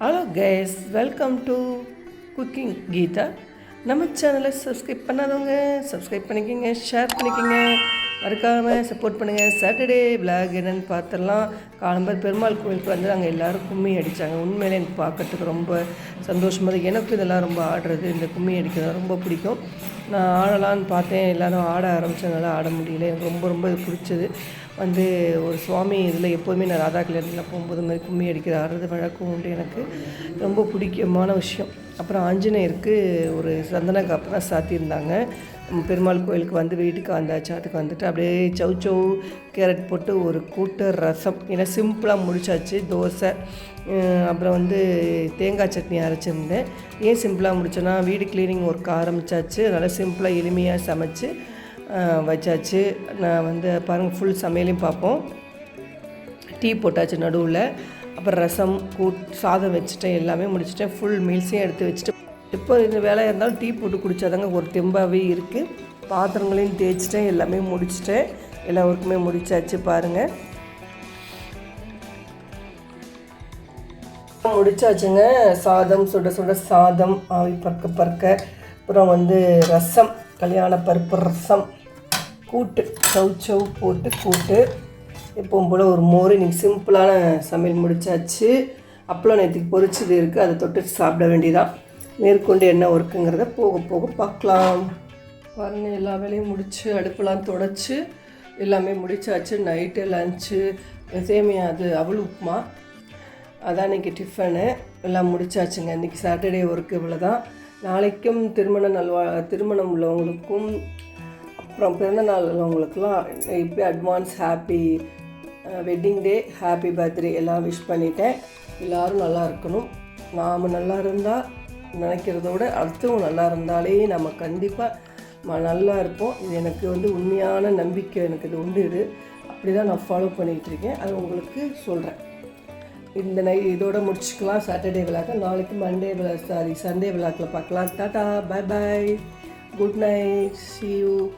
Hello guys welcome to cooking Geetha நம்ம சேனலை subscribe பண்ணாதவங்க சப்ஸ்கிரைப் பண்ணிக்கோங்க ஷேர் பண்ணிக்கோங்க. மறக்காமல் சப்போர்ட் பண்ணுங்கள் சாட்டர்டே விளாக் என்னென்னு பார்த்துடலாம். காலம்பர் பெருமாள் கோயிலுக்கு வந்து நாங்கள் எல்லோரும் கும்மி அடித்தாங்க உண்மையிலே எனக்கு பார்க்கறதுக்கு ரொம்ப சந்தோஷமாக இருக்குது எனக்கும் இதெல்லாம் ரொம்ப ஆடுறது இந்த கும்மி அடிக்கிறது ரொம்ப பிடிக்கும். நான் ஆடலான்னு பார்த்தேன். எல்லோரும் ஆட ஆரம்பித்ததுனால ஆட முடியல. எனக்கு ரொம்ப ரொம்ப இது பிடிச்சது. வந்து ஒரு சுவாமி இதில் எப்போதுமே நான் ராதா கல்யாணத்தில் போகும்போது மாதிரி கும்மி அடிக்கிற ஆடுறது வழக்கம் உண்டு எனக்கு. ரொம்ப பிடிக்கமான விஷயம். அப்புறம் ஆஞ்சநேயருக்கு ஒரு சந்தன காப்பு தான் சாத்தியிருந்தாங்க பெருமாள் கோயிலுக்கு வந்து வீட்டுக்கு வந்தாச்சு அதுக்கு வந்துட்டு அப்படியே சௌ சௌ கேரட் போட்டு ஒரு கூட்டு ரசம். ஏன்னா சிம்பிளாக முடிச்சாச்சு தோசை. அப்புறம் வந்து தேங்காய் சட்னி அரைச்சிருந்தேன். ஏன் சிம்பிளாக முடிச்சேன்னா வீடு க்ளீனிங் ஒர்க் ஆரம்பித்தாச்சு அதனால் சிம்பிளாக எளிமையாக சமைச்சு வச்சாச்சு. நான் வந்து பாருங்கள் ஃபுல் சமையலையும் பார்ப்போம். டீ போட்டாச்சு நடுவில். அப்புறம் ரசம் கூட் சாதம் வச்சுட்டேன் எல்லாமே முடிச்சிட்டேன் ஃபுல் மீல்ஸையும் எடுத்து வச்சுட்டு இப்போ இந்த வேலையாக இருந்தாலும் டீ போட்டு குடித்தாதாங்க ஒரு தெம்பாகவே இருக்குது பாத்திரங்களையும் தேய்ச்சிட்டேன் எல்லாமே முடிச்சிட்டேன் எல்லா ஒர்க்குமே முடிச்சாச்சு பாருங்கள் முடிச்சாச்சுங்க. சாதம் சுட சுட சாதம் ஆவி பறக்க பறக்க. அப்புறம் வந்து ரசம் கல்யாண பருப்பு ரசம். கூட்டு சவு சவ் போட்டு கூட்டு. எப்பவும் போல் ஒரு மோர் இன்னைக்கு சிம்பிளான சமையல் முடிச்சாச்சு. அப்பளம் நேற்றுக்கு பொரிச்சது இருக்குது அதை தொட்டு சாப்பிட வேண்டியதான் மேற்கொண்டு என்ன ஒர்க்குங்கிறத போக போக பார்க்கலாம். பாருங்கள் எல்லா வேலையும் முடித்து அடுப்பெல்லாம் தொடச்சி எல்லாமே முடிச்சாச்சு. நைட்டு லஞ்சு சேமியா அது அவள் உப்புமா. அதான் இன்றைக்கி டிஃபனு எல்லாம் முடிச்சாச்சுங்க. இன்றைக்கி சாட்டர்டே ஒர்க்கு இவ்வளோ தான் நாளைக்கும் திருமண நல்வா திருமணம் உள்ளவங்களுக்கும் அப்புறம் பிறந்த நாள் உள்ளவங்களுக்குலாம் இப்போ advance happy wedding day happy birthday எல்லாம் விஷ் பண்ணிட்டேன். எல்லோரும் நல்லா இருக்கணும். நாம் நல்லா இருந்தால் நினைக்கிறதோட அடுத்தவங்க நல்லா இருந்தாலே நம்ம கண்டிப்பாக ம நல்லா இருப்போம். இது எனக்கு வந்து உண்மையான நம்பிக்கை எனக்கு இது உண்டு இது. அப்படி தான் நான் ஃபாலோ பண்ணிகிட்டு இருக்கேன். அது உங்களுக்கு சொல்கிறேன் இந்த நை இதோட முடிச்சுக்கலாம். சாட்டர்டே விழாக்க நாளைக்கு மண்டே விழா சாரி சண்டே விழாக்கில் பார்க்கலாம். Tata bye bye good night see you